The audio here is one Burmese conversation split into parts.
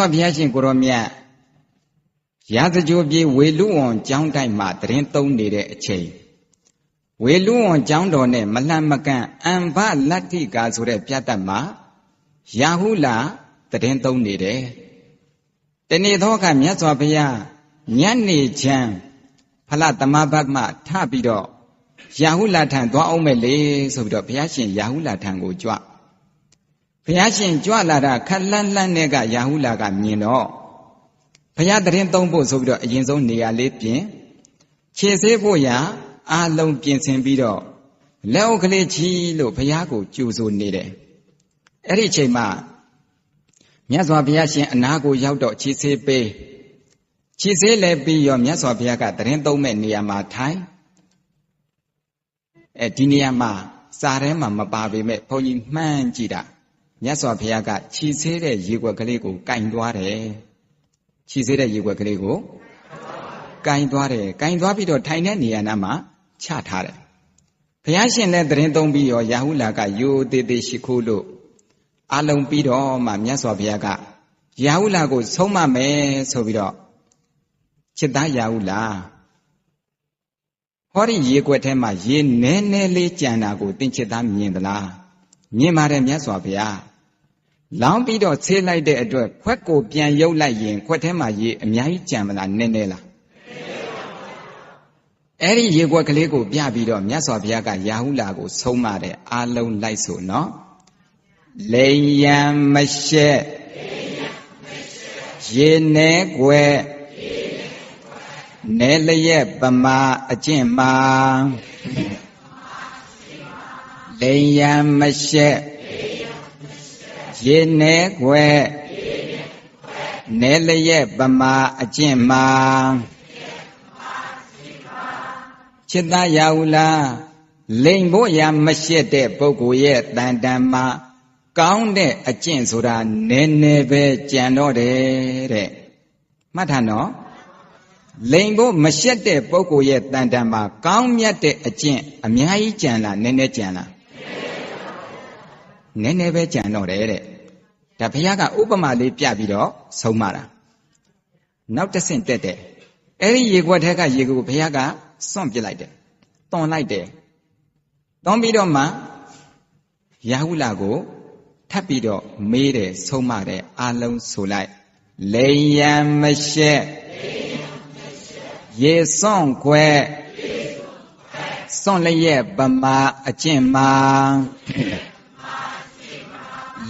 စွာဘုရားရှင်ကိုရောမြတ်ရာဇကြိုပြေဝေလူဝံကျောင်းတိုက်မှာတရင်သုံးနေတဲ့အချိန်ဝေလူဝံကျောင်းတော်နဲ့မလှမကန်အံဘလတ္တိကာဆိုတဲ့ပြတ်တတ်မှာယာဟုလာတရင်သုံးနေတယ်တနေ့သောအခါမြတ်စွာဘုရားညနေချမ်းဖလသမဘတ်မှထပြီးတော့ယာဟုလာထံသွားအောင်မဲ့လေဆိုပြီးတော့ဘုရားရှင်ယာဟုလာထံကိုကြွ ဘုရားရှင်ကြွလာတာခက်လန်းလန်းနဲ့ကယာဟုလာကမြင်တော့ဘုရားတရင်သုံးဖို့ဆိုပြီးတော့အရင်ဆုံးနေရာလေးပြင်ခြေဆေးဖို့ရာအာလုံးပြင်ဆင်ပြီးတော့လက်အုပ်ကလေးချီလို့ဘုရားကိုကြိုဆိုနေတယ်အဲ့ဒီအချိန်မှာမြတ်စွာဘုရားရှင်အနာကိုရောက်တော့ခြေဆေးပေးခြေဆေးလည်းပြီးရောမြတ်စွာဘုရားကတရင်သုံးမဲ့နေရာမှာထိုင်အဲဒီနေရာမှာစာထဲမှာမပါပေမဲ့ဘုန်းကြီးမှန်းကြည့်တာ မြတ်စွာဘုရားကခြေဆေးတဲ့ရေွက်ကလေးကိုကင်သွားတယ်ခြေဆေးတဲ့ရေွက်ကလေးကိုကင်သွားတယ်ကင်သွားပြီးတော့ထိုင်တဲ့နေရာနားမှာချထားတယ်ဘုရားရှင်နဲ့တရင်သုံးပြီးရောယာဟုလာကယိုသေးသေးရှိခိုးလို့အလုံးပြီးတော့မှမြတ်စွာဘုရားကယာဟုလာကိုဆုံးမမယ်ဆိုပြီးတော့จิตသားယာဟုလာဟောဒီရေကွက်ထဲမှာရေနဲနဲလေးကြံတာကိုသင်จิตသားမြင်သလားမြင်ပါတယ်မြတ်စွာဘုရား လောင်းပြီးတော့ဆေးလိုက်တဲ့အတွက်ခွက်ကိုပြန်ရုပ်လိုက်ရင်ခွက်ထဲမှာရေအများကြီးကြံမလားနည်းနည်းလားအဲ့ဒီရေခွက်ကလေးကိုပြပြီးတော့မြတ်စွာဘုရားကယာဟုလာကိုဆုံးမတဲ့အာလုံးလိုက်ဆိုနော်လိန်ယံမရှက်ရေနဲွယ်နဲလျက်ပမာအကျင့်မာလိန်ယံမရှက် ရေနဲွယ်နဲလျက်ပမာအကျင့်မာจิตတရာဟုလားလိန်ဖို့ရာမရှက်တဲ့ပုဂ္ဂိုလ်ရဲ့တန်တန်မှာကောင်းတဲ့အကျင့်ဆိုတာနည်းနည်းပဲကြံတော့တယ်တဲ့မှတ်ထားနော်လိန်ဖို့မရှက်တဲ့ပုဂ္ဂိုလ်ရဲ့တန်တန်မှာကောင်းမြတ်တဲ့အကျင့်အများကြီးကြံလားနည်းနည်းကြံလား နည်းနည်းပဲကြံတော့တယ်တဲ့ဒါဘုရားကဥပမာလေးပြပြီးတော့ဆုံးမတာနောက်တစ်ဆင့်တက်တယ်အဲ့ဒီရေခွက်ထဲကရေကိုဘုရားကစွန့်ပစ်လိုက်တယ်တွန်လိုက်တယ်တွန်ပြီးတော့မှယာဟုလာကိုထပ်ပြီးတော့မေးတယ်ဆုံးမတယ်အာလုံးဆိုလိုက်လိန်ယံမရှက်ရေစွန့်ခွဲစွန့်လျက်ပမာအကျင့်မာ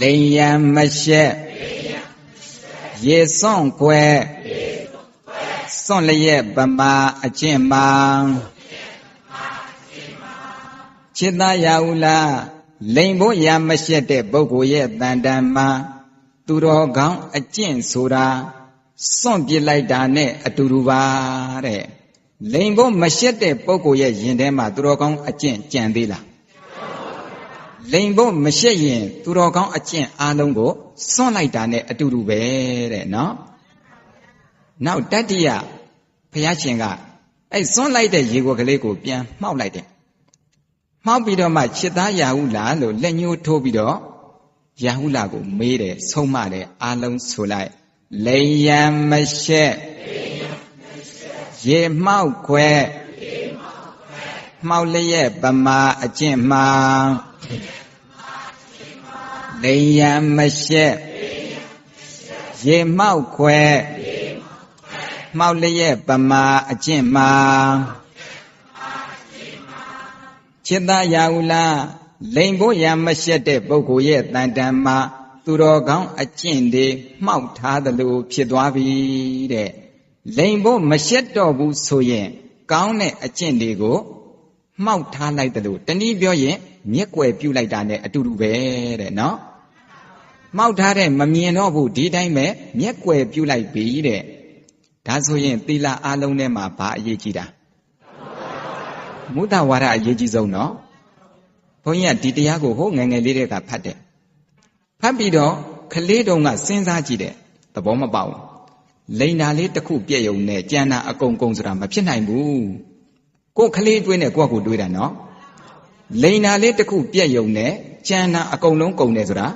တိမ်ယံမရှက်ရေစွန့်ကွယ်စွန့်လျက်ပမာအကျင့်မာจิตာယာဟုလားလိမ်ဖို့ရာမရှက်တဲ့ပုဂ္ဂိုလ်ရဲ့တန်တန်မှာသူတော်ကောင်းအကျင့်ဆိုတာစွန့်ပစ်လိုက်တာနဲ့အတူတူပါတဲ့လိမ်ဖို့မရှက်တဲ့ပုဂ္ဂိုလ်ရဲ့ရင်ထဲမှာသူတော်ကောင်းအကျင့်ကြံသေးလား လိန်ဖို့မရှက်ရင် သူတော်ကောင်းအကျင့်အလုံးကိုစွန့်လိုက်တာနဲ့အတူတူပဲတဲ့နော်နောက်တတ္တိယဘုရားရှင်ကအဲ့စွန့်လိုက်တဲ့ရေကိုကလေးကိုပြန်မှောက်လိုက်တယ်မှောက်ပြီးတော့မှချစ်သားရာဟုလားလို့လက်ညှိုးထိုးပြီးတော့ရာဟုလားကိုမေးတယ်ဆုံးမတယ်အာလုံးဆိုလိုက်လိန်ယံမရှက်ရေမှောက်ခွဲမှောက်လျက်ပမာအကျင့်မှာလိ နေရမရှိရေမောက်ခွဲမောက်လျက်ပမာအကျင့်မှာจิตရာဟုလားလိမ်ဖို့ရမရှိတဲ့ပုဂ္ဂိုလ်ရဲ့တန်တန်မှာသူတော်ကောင်းအကျင့်တွေမှောက်ထားသလိုဖြစ်သွားပြီတဲ့လိမ်ဖို့မရှိတော့ဘူးဆိုရင်ကောင်းတဲ့အကျင့်တွေကိုမှောက်ထားလိုက်သလိုတနည်းပြောရင် မျက်ွယ်ပြုတ်လိုက်တာနဲ့အတူတူပဲတဲ့နော်မှောက်ထားတဲ့မမြင်တော့ဘူးဒီတိုင်းပဲမျက်ွယ်ပြုတ်လိုက်ပြီတဲ့ဒါဆိုရင်သီလအလုံးထဲမှာဘာအရေးကြီးတာမုဒ္ဒဝါဒအရေးကြီးဆုံးနော်ဘုန်းကြီးကဒီတရားကိုဟိုငယ်ငယ်လေးတွေကဖတ်တယ်ဖတ်ပြီးတော့ကလေးတုံးကစဉ်းစားကြည့်တယ်သဘောမပေါက်လိန်နာလေးတစ်ခုပြည့်ုံနဲ့ကြံတာအကုန်ကုန်ဆိုတာမဖြစ်နိုင်ဘူးကိုယ်ကလေးတွေးနဲ့ကိုယ့်ကိုတွေးတာနော် လိန်နာလေးတစ်ခုပြည့်ုံနဲ့ကြံတာအကုန်လုံးကုန်တယ်ဆိုတာ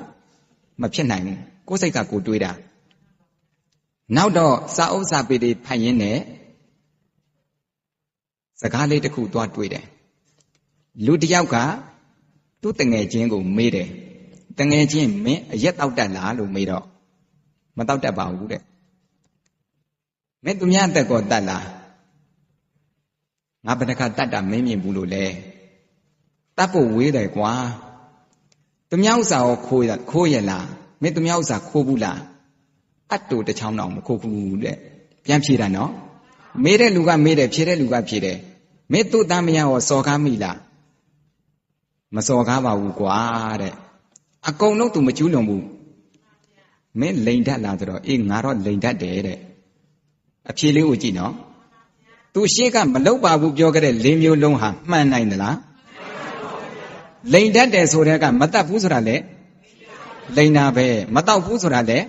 မဖြစ်နိုင်ဘူးကိုယ်စိတ်ကကိုတွေးတာနောက်တော့စာအုပ်စာပေတွေဖတ်ရင်းနဲ့စကားလေးတစ်ခုသွားတွေ့တယ်လူတစ်ယောက်ကသူ့တငယ်ချင်းကိုမေးတယ်တငယ်ချင်းမင်းအရက်တောက်တတ်လားလို့မေးတော့မတောက်တတ်ပါဘူးတဲ့မင်းသူများတက်ကောတတ်လားငါဘယ်နှခါတတ်တာမင်းမြင်ဘူးလို့လဲ တတ်ဖို့ဝေးတယ်ကွာသူများဥစ္စာကိုခိုးရခိုးရလားမင်းသူများဥစ္စာခိုးဘူးလားအတူတစ်ချောင်းတောင်မခိုးဘူးတဲ့ပြန်ဖြေတာနော်မေးတဲ့လူကမေးတယ်ဖြေတဲ့လူကဖြေတယ်မင်းသူ့သားမယားရောစော်ကားမိလားမစော်ကားပါဘူးကွာတဲ့အကုန်လုံး तू မကျူးလွန်ဘူးမင်းလိန်တတ်လားဆိုတော့အေးငါတော့လိန်တတ်တယ်တဲ့အဖြေလေးကိုကြည့်နော်သူရှေ့ကမလောက်ပါဘူးပြောခဲ့တဲ့၄မျိုးလုံးဟာမှန်နိုင်သလား လိန်တတ်တယ်ဆိုတဲ့ကမတတ်ဘူးဆိုတာလေလိန်နာပဲမတောက်ဘူးဆိုတာလေ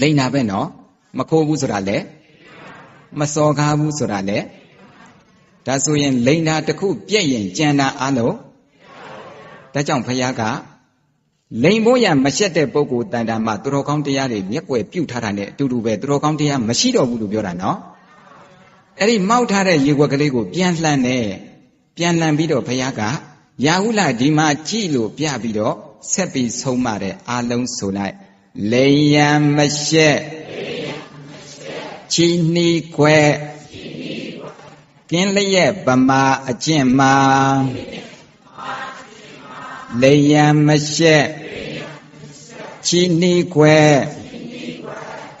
လိန်နာပဲနော်မခိုးဘူးဆိုတာလေမစော်ကားဘူးဆိုတာလေဒါဆိုရင်လိန်နာတစ်ခုပြည့်ရင်ကြံတာအလုံးဒါကြောင့်ဖခင်ကလိန်ဖို့ရမရှက်တဲ့ပုဂ္ဂိုလ်တန်တာမှာသူတော်ကောင်းတရားတွေမျက်ွယ်ပြုတ်ထားတာနဲ့အတူတူပဲသူတော်ကောင်းတရားမရှိတော့ဘူးလို့ပြောတာနော်အဲ့ဒီမောက်ထားတဲ့ရေခွက်ကလေးကိုပြန်လှန်တယ်ပြန်လှန်ပြီးတော့ဘုရားက ရာဟုလဒီမှာကြည်လို့ပြပြီးတော့ဆက်ပြီးဆုံးမတဲ့အာလုံးဆိုလိုက်လိန်ရန်မရှက်ချီနှီးခွဲကင်းလျက်ဗမာအကျင့်မှာလိန်ရန်မရှက်ချီနှီးခွဲ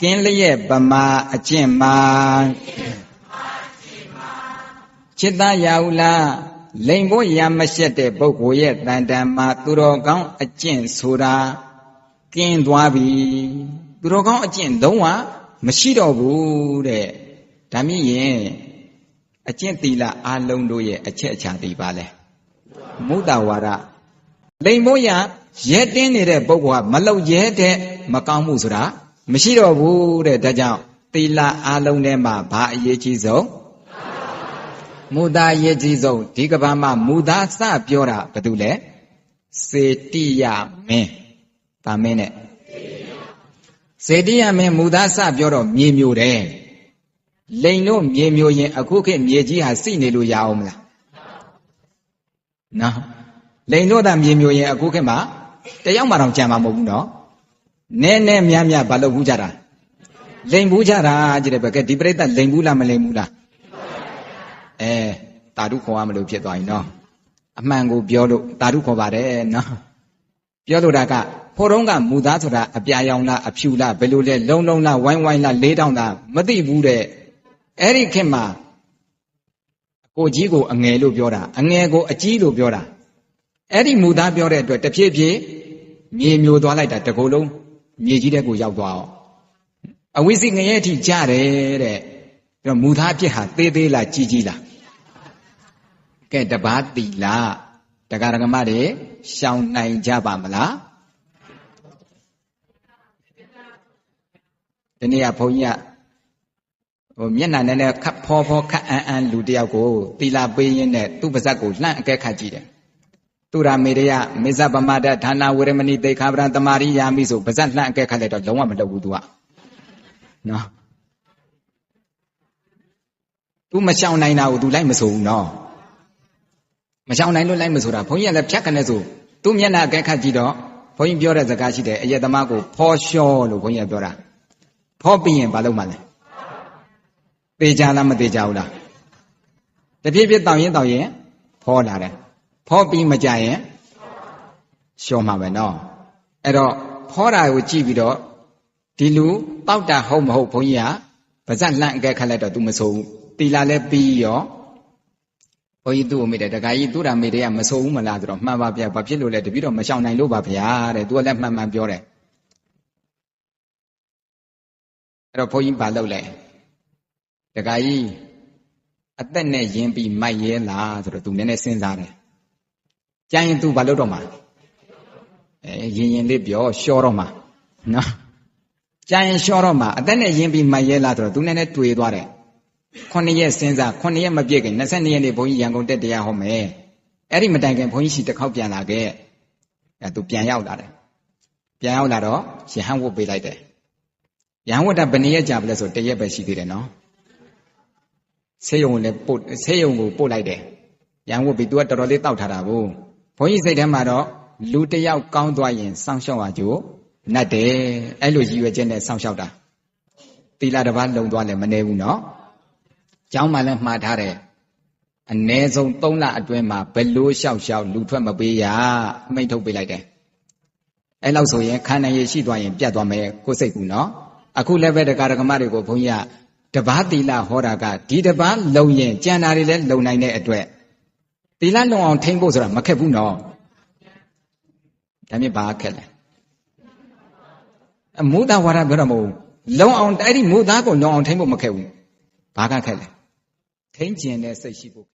ကင်းလျက်ဗမာအကျင့်မှာจิตတရာဟုလား လိန်ဖို့ရမရှက်တဲ့ပုဂ္ဂိုလ်ရဲ့တန်တန်မှာသူတော်ကောင်းအကျင့်ဆိုတာကင်းသွားပြီသူတော်ကောင်းအကျင့်လုံးဝမရှိတော့ဘူးတဲ့ဒါမြင့်ရင်အကျင့်သီလအလုံးတို့ရဲ့အချက်အချာတွေပါလဲမုဒ္ဒဝါဒလိန်ဖို့ရရဲတင်းနေတဲ့ပုဂ္ဂိုလ်ကမလုံရဲတဲ့မကောင်းမှုဆိုတာမရှိတော့ဘူးတဲ့ဒါကြောင့်သီလအလုံးထဲမှာဘာအရေးကြီးဆုံး မူသားရည်ကြီးဆုံးဒီကဘာမှာမူသားစပြောတာဘာတူလဲစေတိယမင်းဗာမင်းနဲ့စေတိယမင်းမူသားစပြောတော့မြေမျိုးတယ်လိန်တို့မြေမျိုးရင်အခုခေတ်မြေကြီးဟာစိနေလို့ရအောင်မလားနော်လိန်တို့သာမြေမျိုးရင်အခုခေတ်မှာတယောက်မှတော့ကြံမှာမဟုတ်ဘူးနော်နဲနဲများများဘာလို့ဘူးကြတာလိန်ဘူးကြတာကြည့်တယ်ပဲကဲဒီပြိဿလိန်ဘူးလားမလိန်ဘူးလား အဲတာဓုခေါ်ရမလို့ဖြစ်သွားရင်နော်အမှန်ကိုပြောလို့တာဓုခေါ်ပါတယ်နော်ပြောလို့တာကဖို့တော့ကမူသားဆိုတာအပြာရောင်လားအဖြူလားဘယ်လိုလဲလုံလုံလားဝိုင်းဝိုင်းလားလေးတောင်းလားမသိဘူးတဲ့အဲ့ဒီခေတ်မှာအကိုကြီးကိုအငယ်လို့ပြောတာအငယ်ကိုအကြီးလို့ပြောတာအဲ့ဒီမူသားပြောတဲ့အတွက်တဖြည်းဖြည်းမြေမျိုးသွားလိုက်တာတကူလုံးမြေကြီးတဲ့ကိုရောက်သွားအောင်အဝိစိငရဲအထိကြားတယ်တဲ့ပြီးတော့မူသားအဖြစ်ဟာသေးသေးလားကြီးကြီးလား ကဲတပားတီလားတရားဓမ္မတွေရှောင်နိုင်ကြပါမလားဒီနေ့ကဘုန်းကြီးကဟိုမျက်နှာနဲ့နဲ့ခတ်ဖောဖောခတ်အန်းအန်းလူတယောက်ကိုတီလာပေးရင်းနဲ့သူ့ပါဇက်ကိုလှန့်အကဲခတ်ကြည့်တယ်သူရာမေရယမေဇပမဒဌာနဝရမဏိတေခာပရံတမာရိယာမိဆိုပါဇက်လှန့်အကဲခတ်လိုက်တော့လုံးဝမလုပ်ဘူးသူကနော်သူမရှောင်နိုင်တာကိုသူလိုက်မဆိုဘူးနော် မရှောင်နိုင်လို့လိုက်မဆိုတာဘုန်းကြီးကလည်းဖြတ်ကနေဆိုသူမျက်နှာအကဲခတ်ကြည့်တော့ဘုန်းကြီးပြောတဲ့စကားရှိတယ်အယက်သမားကိုဖောလျှောလို့ဘုန်းကြီးကပြောတာဖောပြီးရင်ဘာလုပ်မှလဲသေချာလားမသေချာဘူးလားတပြည့်ပြည့်တောင်းရင်တောင်းရင်ဖောလာတယ်ဖောပြီးမကြရင်လျှောမှာပဲနော်အဲ့တော့ဖောတာကိုကြည့်ပြီးတော့ဒီလူတောက်တာဟုတ်မဟုတ်ဘုန်းကြီးကပါဇက်လှန့်အကဲခတ်လိုက်တော့ तू မဆိုဘူးတီလာလဲပြီးရောဘုုန်းကြီးသူ့ကိုမေးတယ်ဒကာကြီးသူ့တာမေးတယ်ကမဆိုးဘူးမလားဆိုတော့မှန်ပါဗျာဘာဖြစ်လို့လဲတပည့်တော်မရှောင်နိုင်လို့ပါဗျာတဲ့သူကလည်းမှန်မှန်ပြောတယ်အဲ့တော့ဘုန်းကြီးဘာလုပ်လဲဒကာကြီးအသက်နဲ့ယဉ်ပြီးမိုက်ရဲလားဆိုတော့သူနည်းနည်းစဉ်းစားတယ်ကြိုင်ရင်သူဘာလုပ်တော့မှာအဲယဉ်ယဉ်လေးပြောရှော့တော့မှာနော်ကြိုင်ရင်ရှော့တော့မှာအသက်နဲ့ယဉ်ပြီးမိုက်ရဲလားဆိုတော့သူနည်းနည်းတွေးသွားတယ် ခုနှစ်ရက်စဉ်းစားခုနှစ်ရက်မပြည့်ခင်22ရက်နေ့ဘုန်းကြီးရန်ကုန်တက်တရားဟောမယ်အဲ့ဒီမတိုင်ခင်ဘုန်းကြီးရှိတစ်ခေါက်ပြန်လာခဲ့အဲ तू ပြန်ရောက်လာတယ်ပြန်ရောက်လာတော့ရဟန်းဝတ်ပေးလိုက်တယ်ရဟန်းဝတ္တဘယ်နည်းရကြပလဲဆိုတရက်ပဲရှိသေးတယ်နော်ဆေးရုံကိုလည်းပို့ဆေးရုံကိုပို့လိုက်တယ်ရဟန်းဝတ်ပြီး तू ကတော်တော်လေးတောက်ထားတာကိုဘုန်းကြီးစိတ်ထဲမှာတော့လူတစ်ယောက်ကောင်းသွားရင်စောင့်ရှောက်ပါကြို့နတ်တယ်အဲ့လိုရည်ရွယ်ချက်နဲ့စောင့်ရှောက်တာသီလတစ်ပါးလုံသွားလည်းမနေဘူးနော် ကျောင်းမှလည်းမှားထားတယ်အ ਨੇ ဆုံး3လအတွင်းမှာဘယ်လိုလျှောက်လျှောက်လူထွက်မပေးရအမိန့်ထုတ်ပေးလိုက်တယ်အဲ့လောက်ဆိုရင်ခန္ဓာရည်ရှိသွားရင်ပြတ်သွားမယ်ကိုယ်စိတ်ကူနော်အခုလည်းပဲတရားဓမ္မတွေကိုဘုန်းကြီးကတပားသီလဟောတာကဒီတပားလုံရင်ကြံတာတွေလည်းလုံနိုင်တဲ့အတွက်သီလလုံအောင်ထိမ့်ဖို့ဆိုတာမခက်ဘူးနော်ဒါမြင်ဘာခက်လဲအမုဒ္ဒဝါဒပြောတာမဟုတ်လုံအောင်အဲ့ဒီမုဒ္ဒကိုလုံအောင်ထိမ့်ဖို့မခက်ဘူးဘာကခက်လဲ 很简单，是不？